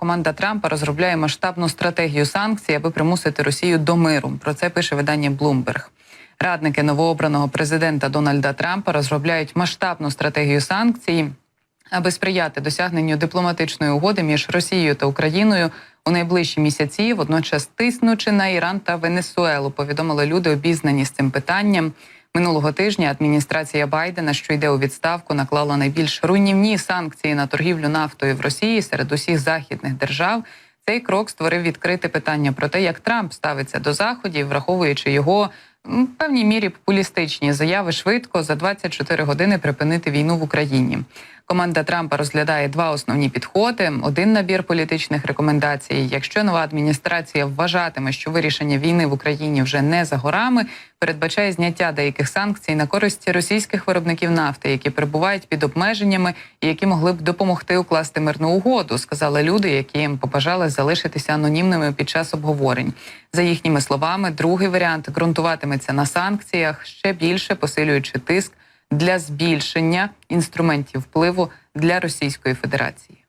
команда Трампа розробляє масштабну стратегію санкцій, аби примусити Росію до миру. Про це пише видання Bloomberg. Радники новообраного президента Дональда Трампа розробляють масштабну стратегію санкцій, аби сприяти досягненню дипломатичної угоди між Росією та Україною у найближчі місяці, водночас тиснучи на Іран та Венесуелу. Повідомили люди, обізнані з цим питанням. Минулого тижня адміністрація Байдена, що йде у відставку, наклала найбільш руйнівні санкції на торгівлю нафтою в Росії серед усіх західних держав. Цей крок створив відкрите питання про те, як Трамп ставиться до заходів, враховуючи його в певній мірі популістичні заяви швидко за 24 години припинити війну в Україні. Команда Трампа розглядає два основні підходи: один набір політичних рекомендацій. Якщо нова адміністрація вважатиме, що вирішення війни в Україні вже не за горами, передбачає зняття деяких санкцій на користь російських виробників нафти, які перебувають під обмеженнями і які могли б допомогти укласти мирну угоду, сказали люди, які їм побажали залишитися анонімними під час обговорень. За їхніми словами, другий варіант ґрунтуватиметься на санкціях, ще більше посилюючи тиск для збільшення інструментів впливу для Російської Федерації.